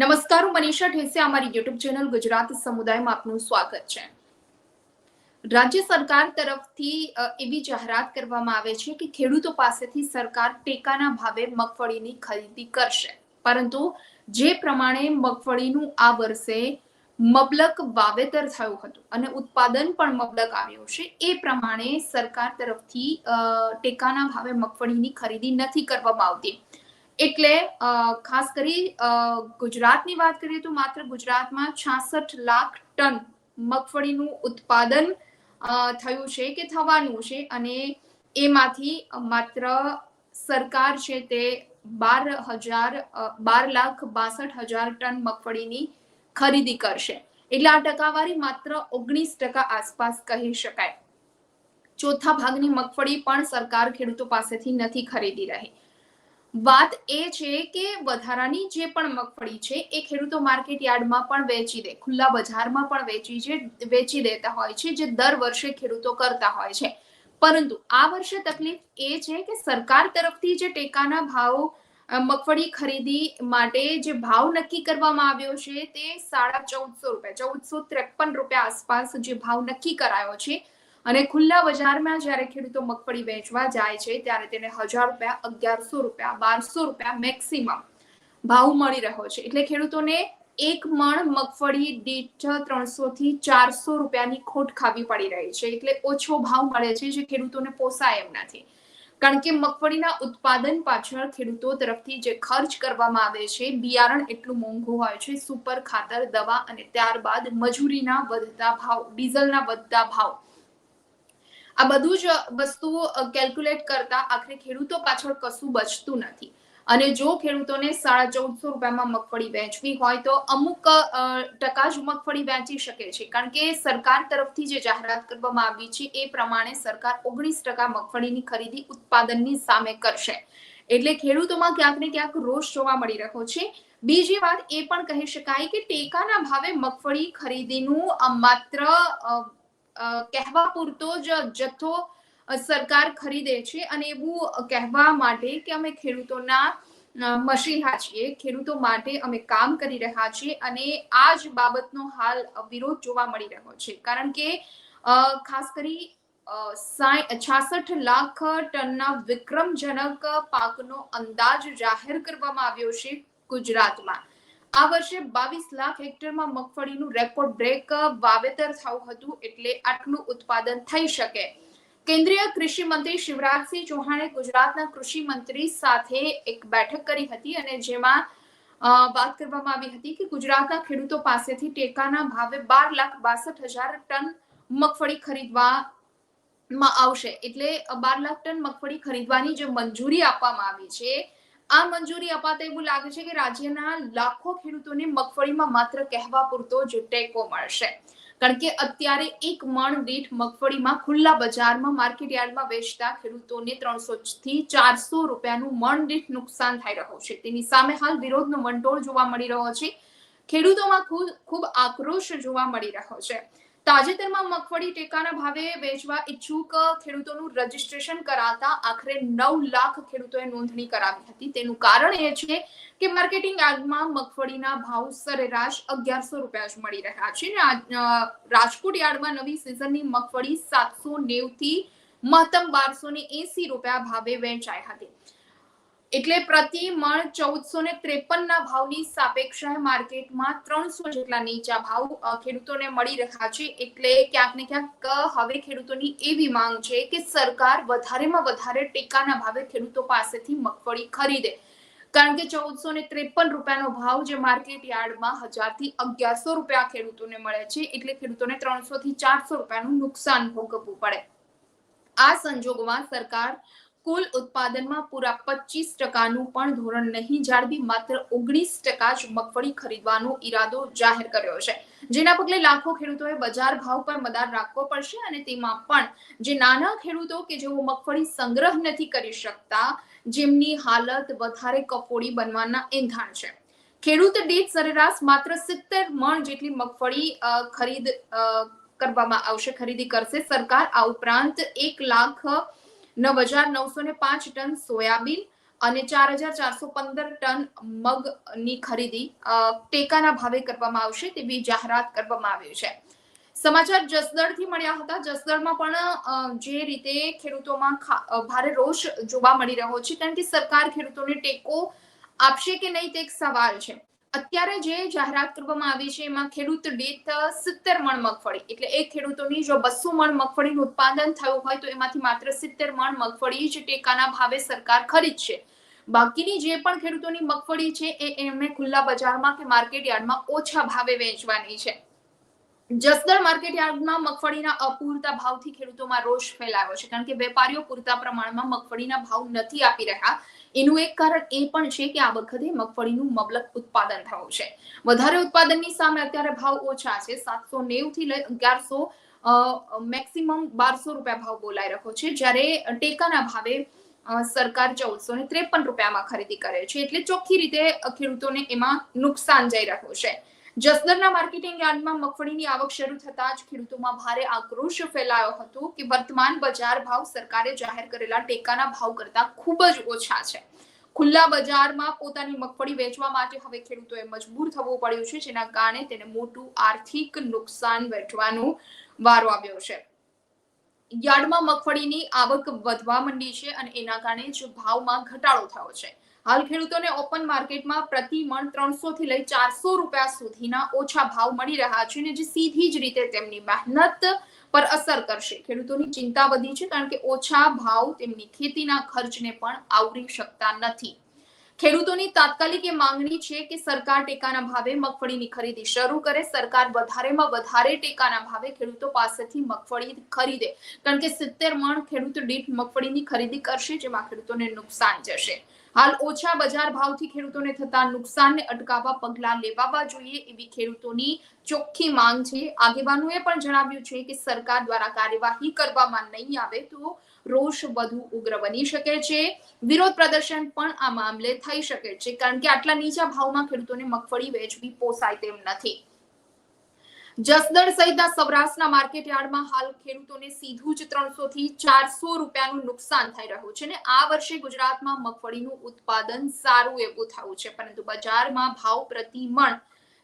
નમસ્કાર, હું મનીષા ઠેસે અમારી યુટ્યુબ ચેનલ ગુજરાત સમુદાયમાં આપનું સ્વાગત છે. રાજ્ય સરકાર તરફથી એવી જાહેરાત કરવામાં આવે છે કે ખેડૂતો પાસેથી સરકાર ટેકાના ભાવે મગફળીની ખરીદી કરશે. પરંતુ જે પ્રમાણે મગફળીનું આ વર્ષે મબલક વાવેતર થયું હતું અને ઉત્પાદન પણ મબલક આવ્યું છે, એ પ્રમાણે સરકાર તરફથી ટેકાના ભાવે મગફળીની ખરીદી નથી કરવામાં આવતી. એટલે ખાસ કરી ગુજરાતની વાત કરીએ તો માત્ર ગુજરાતમાં છાસઠ લાખ ટન મગફળીનું ઉત્પાદન થયું છે કે થવાનું છે અને એમાંથી માત્ર સરકાર છે તે બાર હજાર બાર લાખ બાસઠ હજાર ટન મગફળીની ખરીદી કરશે. એટલે આ ટકાવારી માત્ર ઓગણીસ ટકા આસપાસ કહી શકાય. ચોથા ભાગની મગફળી પણ સરકાર ખેડૂતો પાસેથી નથી ખરીદી રહી. વાત એ છે કે વધારાની જે પણ મગફળી છે, એ ખેડૂતો માર્કેટ યાર્ડમાં પણ વેચી દે. ખુલ્લા બજારમાં પણ વેચી છે વેચી દેતા હોય છે, જે દર વર્ષે ખેડૂતો કરતા હોય છે. પરંતુ આ વર્ષે તકલીફ એ છે કે સરકાર તરફથી જે ટેકાના ભાવ મગફળી ખરીદી માટે જે ભાવ નક્કી કરવામાં આવ્યો છે, તે સાડા ચૌદસો રૂપિયા, ચૌદસો ત્રેપન રૂપિયા આસપાસ જે ભાવ નક્કી કરાયો છે અને ખુલ્લા બજારમાં જ્યારે ખેડૂતો મગફળી વેચવા જાય છે, ત્યારે તેને હજાર રૂપિયા, અગિયારસો રૂપિયા, બારસો રૂપિયા મેક્સિમમ ભાવ મળી રહ્યો છે. એટલે ખેડૂતોને એક મણ મગફળી દીઠ ત્રણસો થી ચારસો રૂપિયાની ખોટ ખાવી પડી રહી છે. એટલે ઓછો ભાવ મળે છે જે ખેડૂતોને પોસાય એમ નથી. કારણ કે મગફળીના ઉત્પાદન પાછળ ખેડૂતો તરફથી જે ખર્ચ કરવામાં આવે છે, બિયારણ એટલું મોંઘું હોય છે, સુપર ખાતર, દવા અને ત્યારબાદ મજૂરીના વધતા ભાવ, ડીઝલના વધતા ભાવ આ બધું જ વસ્તુઓ કેલ્ક્યુલેટ કરતા આખરે ખેડૂતો પાછળ કશું બચતું નથી. અને જો ખેડૂતોને સાડા ચૌદસો રૂપિયામાં મગફળી વેચવી હોય તો અમુક ટકા જ મગફળી વેચી શકે છે. કારણ કે સરકાર તરફથી જે જાહેરાત કરવામાં આવી છે એ પ્રમાણે સરકાર ઓગણીસ ટકા મગફળીની ખરીદી ઉત્પાદનની સામે કરશે. એટલે ખેડૂતોમાં ક્યાંક ને ક્યાંક રોષ જોવા મળી રહ્યો છે. બીજી વાત એ પણ કહી શકાય કે ટેકાના ભાવે મગફળી ખરીદીનું માત્ર કહેવા પૂરતો જ જથ્થો સરકાર ખરીદે છે અને એવું કહેવા માટે કે અમે ખેડૂતોના મસીહા છીએ ખેડૂતો માટે અમે કામ કરી રહ્યા છીએ અને આ જ બાબતનો હાલ વિરોધ જોવા મળી રહ્યો છે. કારણ કે ખાસ કરી છાસઠ લાખ ટનના વિક્રમજનક પાકનો અંદાજ જાહેર કરવામાં આવ્યો છે ગુજરાતમાં. આ વર્ષે બાવીસ લાખ હેક્ટરમાં મગફળીનું રેકોર્ડ બ્રેક વાવેતર થયું હતું એટલે આટલું ઉત્પાદન થઈ શકે. કેન્દ્રીય કૃષિ મંત્રી શિવરાજસિંહ ચૌહાણે ગુજરાતના કૃષિ મંત્રી સાથે એક બેઠક કરી હતી અને જેમાં વાત કરવામાં આવી હતી કે ગુજરાતના ખેડૂતો પાસેથી ટેકાના ભાવે બાર લાખ બાસઠ હજાર ટન મગફળી ખરીદવા માં આવશે. એટલે બાર લાખ ટન મગફળી ખરીદવાની જે મંજૂરી આપવામાં આવી છે આ મંજૂરી અપાતા એવું લાગે છે કે રાજ્યના લાખો ખેડૂતોને મગફળીમાં માત્ર કહેવા પૂરતો જ ટેકો મળશે. કારણ કે અત્યારે એક મણ દીઠ મગફળીમાં ખુલ્લા બજારમાં માર્કેટ યાર્ડમાં વેચતા ખેડૂતોને ત્રણસો થી ચારસો રૂપિયાનું મણ દીઠ નુકસાન થઈ રહ્યું છે. તેની સામે હાલ વિરોધનો વંટોળ જોવા મળી રહ્યો છે. ખેડૂતોમાં ખૂબ ખૂબ આક્રોશ જોવા મળી રહ્યો છે. તાજેતરમાં મગફળી ટેકાના ભાવે વેચવા ઈચ્છુક ખેડૂતોનું રજીસ્ટ્રેશન કરાતા આખરે નવ લાખ ખેડૂતોએ નોંધણી કરાવી હતી. તેનું કારણ એ છે કે માર્કેટિંગ યાર્ડમાં મગફળીના ભાવ સરેરાશ અગિયારસો રૂપિયા જ મળી રહ્યા છે. રાજકોટ યાર્ડમાં નવી સિઝનની મગફળી સાતસો નેવથી મહત્તમ બારસો ને એસી રૂપિયા ભાવે વેચાઈ હતી. એટલે પ્રતિ મણ ચૌદસો ને ત્રેપન ના ભાવની સાપેક્ષે માર્કેટમાં ત્રણસો જેટલા નીચા ભાવ ખેડૂતોને મળી રહ્યા છે. એટલે ક્યાંક ને ક્યાંક હવે ખેડૂતોની એવી માંગ છે કે સરકાર વધારેમાં વધારે ટેકાના ભાવે ખેડૂતો પાસેથી મગફળી ખરીદે. કારણ કે ચૌદસો ને ત્રેપન રૂપિયાનો ભાવ જે માર્કેટ યાર્ડમાં હજારથી અગિયારસો રૂપિયા ખેડૂતોને મળે છે. એટલે ખેડૂતોને ત્રણસો થી ચારસો રૂપિયાનું નુકસાન ભોગવવું પડે. આ સંજોગોમાં સરકાર કુલ ઉત્પાદનમાં પૂરા પચીસ ટકાનું પણ ધોરણ નહીં જાળવી, માત્ર ઓગણીસ ટકા જ મગફળી ખરીદવાનો ઈરાદો જાહેર કર્યો છે. જેના પગલે લાખો ખેડૂતોએ બજાર ભાવ પર મદાર રાખવો પડશે અને તેમાં પણ જે નાના ખેડૂતો કે જેઓ મગફળી સંગ્રહ નથી કરી શકતા, જેમની હાલત વધારે કફોડી બનવાના એંધાણ છે. ખેડૂત દીઠ સરેરાશ માત્ર સિત્તેર મણ જેટલી મગફળી ખરીદ કરવામાં આવશે, ખરીદી કરશે સરકાર. આ ઉપરાંત એક લાખ નવ હજાર નવસો ને પાંચ ટન સોયાબીન અને ચાર હજાર ચારસો પંદર ટન મગની ખરીદી ટેકાના ભાવે કરવામાં આવશે તેવી જાહેરાત કરવામાં આવી છે. સમાચાર જસદણથી મળ્યા હતા. જસદણમાં પણ જે રીતે ખેડૂતોમાં ભારે રોષ જોવા મળી રહ્યો છે કારણ કે સરકાર ખેડૂતોને ટેકો આપશે કે નહીં તે એક સવાલ છે. અત્યારે જે જાહેરાત કરવામાં આવી છે, એમાં ખેડૂત દીઠ સિત્તેર મણ મગફળી, એટલે એક ખેડૂતોની જો બસો મણ મગફળીનું ઉત્પાદન થયું હોય તો એમાંથી માત્ર સિત્તેર મણ મગફળી જ ટેકાના ભાવે સરકાર ખરીદશે. બાકીની જે પણ ખેડૂતોની મગફળી છે, એ એમણે ખુલ્લા બજારમાં કે માર્કેટ યાર્ડમાં ઓછા ભાવે વેચવાની છે. જસદણ માર્કેટ યાર્ડમાં મગફળીના અપૂરતા ભાવથી ખેડૂતોમાં રોષ ફેલાયો છે, કારણ કે વેપારીઓ પૂરતા પ્રમાણમાં મગફળીના ભાવ નથી આપી રહ્યા. એનું એક કારણ એ પણ છે કે આ વખતે મગફળીનું મબલક ઉત્પાદન થયું છે. વધારે ઉત્પાદનની સામે અત્યારે ભાવ ઓછા છે. સાતસો નેવું થી લઈ અગિયારસો મેક્સિમમ બારસો રૂપિયા ભાવ બોલાઈ રહ્યો છે. જ્યારે ટેકાના ભાવે સરકાર ચૌદસો ને ત્રેપન રૂપિયામાં ખરીદી કરે છે. એટલે ચોખ્ખી રીતે ખેડૂતોને એમાં નુકસાન જઈ રહ્યું છે. જસદણના માર્કેટિંગ યાર્ડમાં મગફળીની આવક શરૂ થતાં જ ખેડૂતોમાં ભારે આક્રોશ ફેલાયો હતો કે વર્તમાન બજાર ભાવ સરકારે જાહેર કરેલા ટેકાના ભાવ કરતા ખૂબ જ ઓછા છે. ખુલ્લા બજારમાં પોતાની મગફળી વેચવા માટે હવે ખેડૂતોએ મજબૂર થવું પડ્યું છે, જેના કારણે તેને મોટું આર્થિક નુકસાન વેઠવાનો વારો આવ્યો છે. યાર્ડમાં મગફળીની આવક વધવા માંડી છે અને એના કારણે જ ભાવમાં ઘટાડો થયો છે. હાલ ખેડૂતોને ઓપન માર્કેટમાં પ્રતિ મણ ત્રણસો થી લઈ ચારસો રૂપિયા સુધીના ઓછા ભાવ મળી રહ્યા છે અને જે સીધી જ રીતે તેમની મહેનત પર અસર કરશે. ખેડૂતોની ચિંતા વધી છે કારણ કે ઓછા ભાવ તેમની ખેતીના ખર્ચને પણ આવરી શકતા નથી. ખેડૂતોની તાત્કાલિક એ માંગણી છે કે સરકાર ટેકાના ભાવે મગફળીની ખરીદી શરૂ કરે. સરકાર વધારેમાં વધારે ટેકાના ભાવે ખેડૂતો પાસેથી મગફળી ખરીદે. કારણ કે સિત્તેર મણ ખેડૂત દીઠ મગફળીની ખરીદી કરશે, જેમાં ખેડૂતોને નુકસાન જશે. હાલ ઓછા બજાર ભાવથી ખેડૂતોને થતા નુકસાનને અટકાવવા પગલાં લેવાવા જોઈએ એવી ખેડૂતોની ચોખ્ખી માંગ છે. આગેવાનોએ પણ જણાવ્યું છે કે સરકાર દ્વારા કાર્યવાહી કરવામાં નહીં આવે તો રોષ વધુ ઉગ્ર બની શકે છે. વિરોધ પ્રદર્શન પણ આ મામલે થઈ શકે છે, કારણ કે આટલા નીચા ભાવમાં ખેડૂતોને મગફળી, વેચવી પોસાય તેમ નથી. જસદણ સહિતના સૌરાષ્ટ્રના માર્કેટ યાર્ડમાં હાલ ખેડૂતોને સીધું જ ત્રણસો થી ચારસો રૂપિયાનું નુકસાન થઈ રહ્યું છે ને આ વર્ષે ગુજરાતમાં મગફળીનું ઉત્પાદન સારું એવું થયું છે, પરંતુ બજારમાં ભાવ પ્રતિ મણ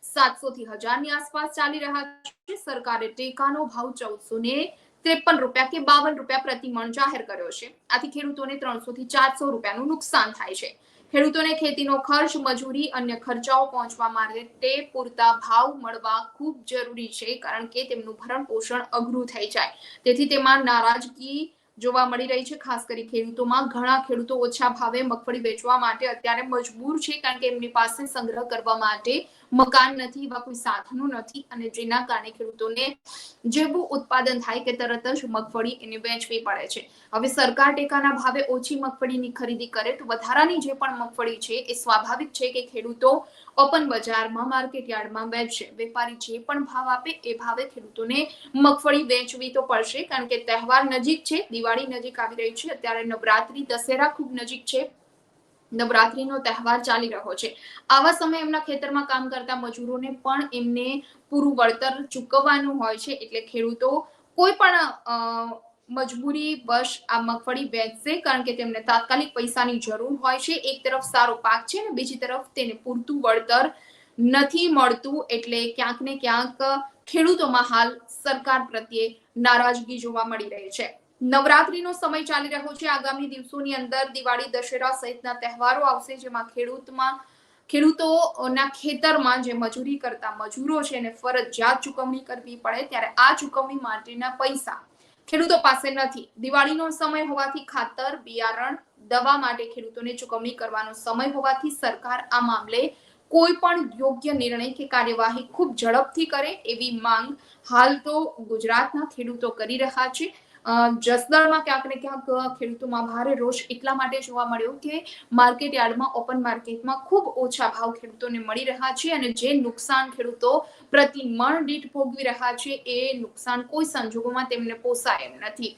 સાતસો થી હજારની આસપાસ ચાલી રહ્યા છે. સરકારે ટેકાનો ભાવ ચૌદસો ને ત્રેપન રૂપિયા કે બાવન રૂપિયા પ્રતિ મણ જાહેર કર્યો છે. આથી ખેડૂતોને ત્રણસો થી ચારસો રૂપિયાનું નુકસાન થાય છે. ખેડૂતોને ખેતીનો ખર્ચ, મજૂરી, અન્ય ખર્ચાઓ પહોંચવા માટે પૂરતા ભાવ મળવા ખૂબ જરૂરી છે, કારણ કે તેમનું ભરણ પોષણ અઘરું થઈ જાય. તેથી તેમાં નારાજગી જોવા મળી રહી છે, ખાસ કરી ખેડૂતોમાં. ઘણા ખેડૂતો ઓછા ભાવે મગફળી વેચવા માટે અત્યારે મજબૂર છે, કારણ કે એમની પાસે સંગ્રહ કરવા માટે મકાન નથી, એવા કોઈ સાધનો નથી અને જેના કારણે ખેડૂતોને જેવું ઉત્પાદન થાય કે તરત જ મગફળી એને વેચવી પડે છે. હવે સરકાર ટેકાના ભાવે ઓછી મગફળીની ખરીદી કરે તો વધારાની જે પણ મગફળી છે એ સ્વાભાવિક છે કે ખેડૂતો ઓપન બજારમાં, માર્કેટ યાર્ડમાં વેચશે. વેપારી જે પણ ભાવ આપે એ ભાવે ખેડૂતોને મગફળી વેચવી તો પડશે કારણ કે તહેવાર નજીક છે, દિવાળી નજીક આવી રહી છે, અત્યારે નવરાત્રી, દશેરા ખૂબ નજીક છે. નવરાત્રીનો તહેવાર ચાલી રહ્યો છે. આવા સમયે એમના ખેતરમાં કામ કરતા મજૂરોને પણ એમને પૂરું વળતર ચૂકવવાનું હોય છે. એટલે ખેડૂતો કોઈ પણ મજબૂરી વશ આ મગફળી વેચશે કારણ કે તેમને તાત્કાલિક પૈસાની જરૂર હોય છે. એક તરફ સારો પાક છે ને બીજી તરફ તેને પૂરતું વળતર નથી મળતું. એટલે ક્યાંક ને ક્યાંક ખેડૂતોમાં હાલ સરકાર પ્રત્યે નારાજગી જોવા મળી રહી છે. નવરાત્રીનો સમય ચાલી રહ્યો છે. આગામી દિવસોની અંદર દિવાળી, દશેરા સહિતના તહેવારો આવશે, જેમાં ખેડૂતમાં, ખેડૂતોના ખેતરમાં જે મજૂરી કરતા મજૂરો છે, એને ફરજિયાત ચૂકવણી કરવી પડે. ત્યારે આ ચૂકવણી માટેના પૈસા ખેડૂતો પાસે નથી. દિવાળીનો સમય હોવાથી ખાતર, બિયારણ, દવા માટે ખેડૂતોને ચૂકવણી કરવાનો સમય હોવાથી સરકાર આ મામલે કોઈ પણ યોગ્ય નિર્ણય કે કાર્યવાહી ખૂબ ઝડપથી કરે એવી માંગ હાલ તો ગુજરાતના ખેડૂતો કરી રહ્યા છે. જસદણમાં ક્યાંક ને ક્યાંક ખેડૂતોમાં ભારે રોષ એટલા માટે જોવા મળ્યો કે માર્કેટ યાર્ડમાં, ઓપન માર્કેટમાં ખૂબ ઓછા ભાવ ખેડૂતોને મળી રહ્યા છે અને જે નુકસાન ખેડૂતો પ્રતિ મણ દીઠ ભોગવી રહ્યા છે એ નુકસાન કોઈ સંજોગોમાં તેમને પોસાય એમ નથી.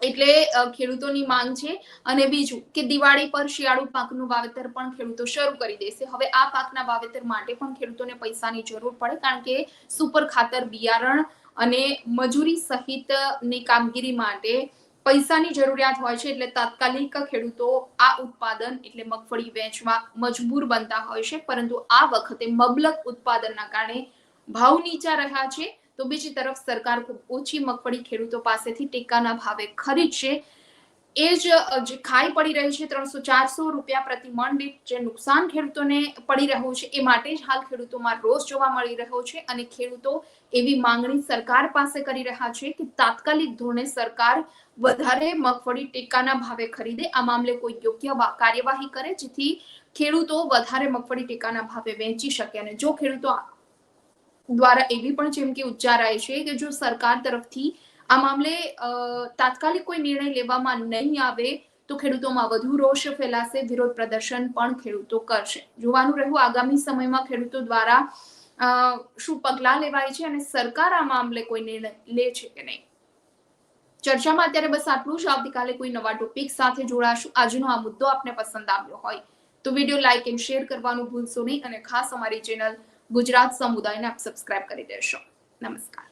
એટલે ખેડૂતોની માંગ છે અને બીજું કે દિવાળી પર શિયાળુ પાકનું વાવેતર પણ ખેડૂતો શરૂ કરી દેશે. હવે આ પાકના વાવેતર માટે પણ ખેડૂતોને પૈસાની જરૂર પડે કારણ કે સુપર ખાતર બિયારણ અને મજૂરી સહિતની કામગીરી માટે પૈસાની જરૂરિયાત હોય છે એટલે તાત્કાલિક ખેડૂતો આ ઉત્પાદન એટલે મગફળી વેચવા મજબૂર બનતા હોય છે. પરંતુ આ વખતે મબલક ઉત્પાદનના કારણે ભાવ નીચા રહ્યા છે. તો બીજી તરફ સરકાર ખૂબ ઓછી મગફળી ખેડૂતો પાસેથી ટેકાના ભાવે ખરીદશે. એ જ જે ખાઈ પડી રહી છે ત્રણસો ચારસો રૂપિયા પ્રતિ મણ દીઠ જે નુકસાન ખેડૂતોને પડી રહ્યું છે, એ માટે જ હાલ ખેડૂતોમાં રોષ જોવા મળી રહ્યો છે અને ખેડૂતો એવી માંગણી સરકાર પાસે કરી રહ્યા છે કે તાત્કાલિક ધોરણે સરકાર વધારે મગફળી ટેકાના ભાવે ખરીદે. આ મામલે કોઈ યોગ્ય કાર્યવાહી કરે જેથી ખેડૂતો વધારે મગફળી ટેકાના ભાવે વેચી શકે અને જો ખેડૂતો દ્વારા એવી પણ ચીમકી ઉચ્ચારાય છે કે જો સરકાર તરફથી આ મામલે તાત્કાલિક કોઈ નિર્ણય લેવામાં નહીં આવે તો ખેડૂતોમાં વધુ રોષ ફેલાશે, વિરોધ પ્રદર્શન પણ ખેડૂતો કરશે. જોવાનું રહ્યું આગામી સમયમાં ખેડૂતો દ્વારા શું પગલાં લેવાય છે અને સરકાર આ મામલે કોઈ નિર્ણય લે છે કે નહીં? ચર્ચામાં અત્યારે બસ આટલું જ. આવતીકાલે કોઈ નવા ટોપિક સાથે જોડાશું. આજનો આ મુદ્દો આપને પસંદ આવ્યો હોય તો વીડિયો લાઇક એન્ડ શેર કરવાનું ભૂલશો નહીં અને ખાસ અમારી ચેનલ ગુજરાત સમુદાયને આપ સબસ્ક્રાઇબ કરી દેશો. નમસ્કાર.